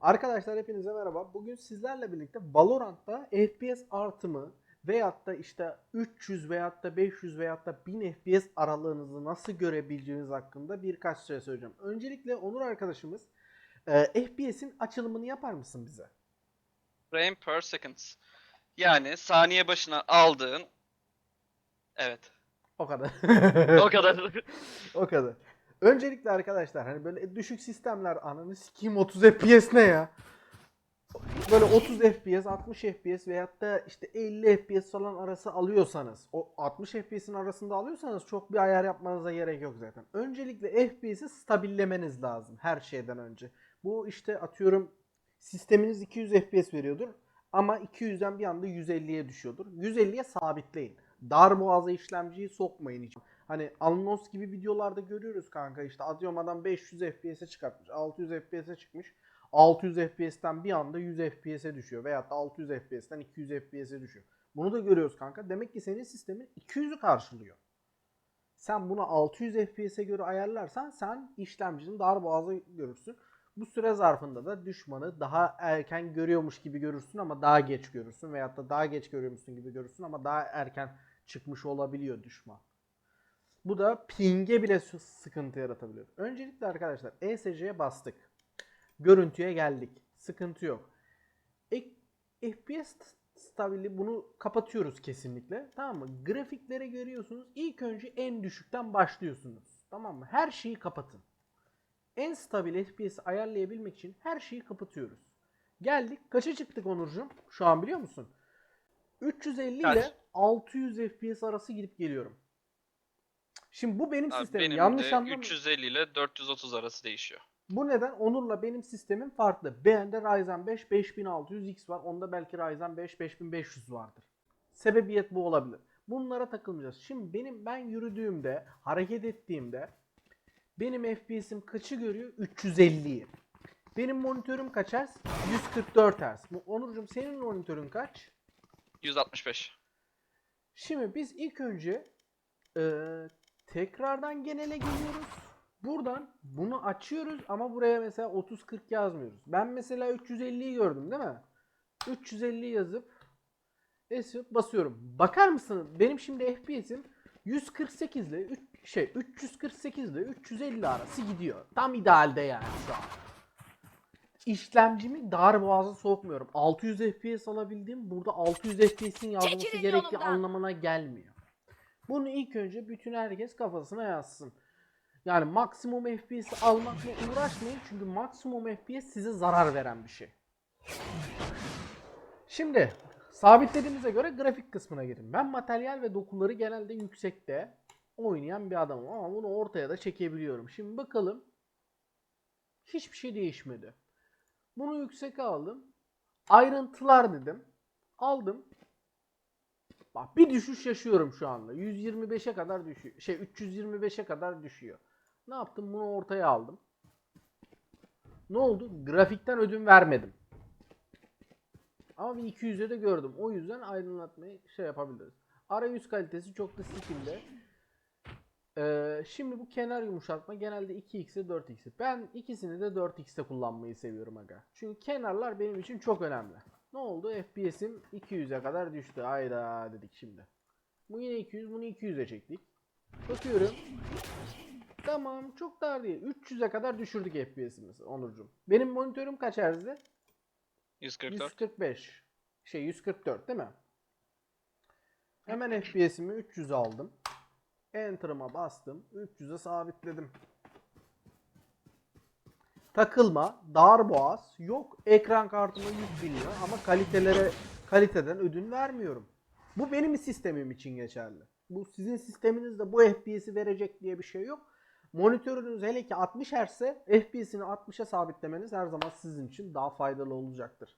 Arkadaşlar hepinize merhaba. Bugün sizlerle birlikte Valorant'ta FPS artımı veyahut da işte 300 veyahut da 500 veyahut da 1000 FPS aralığınızı nasıl görebileceğiniz hakkında birkaç şey söyleyeceğim. Öncelikle Onur arkadaşımız e, FPS'in açılımını yapar mısın bize? Frame per second. Yani saniye başına aldığın Evet. O kadar. O kadar. o kadar. Öncelikle arkadaşlar hani böyle düşük sistemler ananı sikeyim 30 FPS ne ya? Böyle 30 FPS, 60 FPS veyahut da işte 50 FPS falan arası alıyorsanız, o 60 FPS'in arasında alıyorsanız çok bir ayar yapmanıza gerek yok zaten. Öncelikle FPS'i stabillemeniz lazım her şeyden önce. Bu işte atıyorum sisteminiz 200 FPS veriyordur ama 200'den bir anda 150'ye düşüyordur. 150'ye sabitleyin. Dar boğaza işlemciyi sokmayın hiç. Hani Alnos gibi videolarda görüyoruz kanka işte atıyorum adam 500 FPS'e çıkartmış, 600 FPS'e çıkmış. 600 FPS'ten bir anda 100 FPS'e düşüyor veyahut da 600 FPS'ten 200 FPS'e düşüyor. Bunu da görüyoruz kanka. Demek ki senin sistemin 200'ü karşılıyor. Sen bunu 600 FPS'e göre ayarlarsan sen işlemcinin dar boğazı görürsün. Bu süre zarfında da düşmanı daha erken görüyormuş gibi görürsün ama daha geç görürsün veyahut da daha geç görüyormuşsun gibi görürsün ama daha erken çıkmış olabiliyor düşman. Bu da ping'e bile sıkıntı yaratabiliyor. Öncelikle arkadaşlar ESC'ye bastık. Görüntüye geldik. Sıkıntı yok. Ek, FPS stabili bunu kapatıyoruz kesinlikle. Tamam mı? Grafikleri görüyorsunuz. İlk önce en düşükten başlıyorsunuz. Tamam mı? Her şeyi kapatın. En stabil FPS ayarlayabilmek için her şeyi kapatıyoruz. Geldik. Kaça çıktık Onurcuğum? Şu an biliyor musun? 350 Kaç? ile 600 FPS arası gidip geliyorum. Şimdi bu benim Abi sistemim. benim Yanlış de anlamayın. 350 ile 430 arası değişiyor. Bu neden? Onur'la benim sistemim farklı. Bende Ryzen 5 5600X var. Onda belki Ryzen 5 5500 vardır. Sebebiyet bu olabilir. Bunlara takılmayacağız. Şimdi benim ben yürüdüğümde, hareket ettiğimde benim FPS'im kaçı görüyor? 350'yi. Benim monitörüm kaç Hz? 144 Hz. Onurcuğum senin monitörün kaç? 165. Şimdi biz ilk önce eee, tekrardan genele geliyoruz. Buradan bunu açıyoruz ama buraya mesela 30-40 yazmıyoruz. Ben mesela 350'yi gördüm değil mi? 350 yazıp esip basıyorum. Bakar mısın? Benim şimdi FPS'im 148 ile üç- şey 348 ile 350 arası gidiyor. Tam idealde yani şu an. İşlemcimi dar boğaza sokmuyorum. 600 FPS alabildiğim burada 600 FPS'in yazması gerektiği anlamına gelmiyor. Bunu ilk önce bütün herkes kafasına yazsın. Yani maksimum FPS almakla uğraşmayın çünkü maksimum FPS size zarar veren bir şey. Şimdi sabitlediğimize göre grafik kısmına girin. Ben materyal ve dokuları genelde yüksekte oynayan bir adamım ama bunu ortaya da çekebiliyorum. Şimdi bakalım. Hiçbir şey değişmedi. Bunu yüksek aldım. Ayrıntılar dedim. Aldım. Bak bir düşüş yaşıyorum şu anda. 125'e kadar düşüyor. Şey 325'e kadar düşüyor. Ne yaptım? Bunu ortaya aldım. Ne oldu? Grafikten ödün vermedim. Ama bir 200'e de gördüm. O yüzden aydınlatmayı şey yapabiliriz. Arayüz kalitesi çok da sikimde. Ee, şimdi bu kenar yumuşatma genelde 2x'e 4x'e. Ben ikisini de 4x'te kullanmayı seviyorum aga. Çünkü kenarlar benim için çok önemli. Ne oldu? FPS'im 200'e kadar düştü. Hayda dedik şimdi. Bu yine 200, bunu 200'e çektik. Bakıyorum. Tamam çok dar değil. 300'e kadar düşürdük FPS'imizi Onurcuğum. Benim monitörüm kaç Hz'di? 144. 145. Şey 144 değil mi? Hemen FPS'imi 300 aldım. Enter'ıma bastım. 300'e sabitledim. Takılma, dar boğaz yok. Ekran kartıma 100 bin ama kalitelere kaliteden ödün vermiyorum. Bu benim sistemim için geçerli. Bu sizin sisteminizde bu FPS'i verecek diye bir şey yok. Monitörünüz hele ki 60 Hz'se FPS'ini 60'a sabitlemeniz her zaman sizin için daha faydalı olacaktır.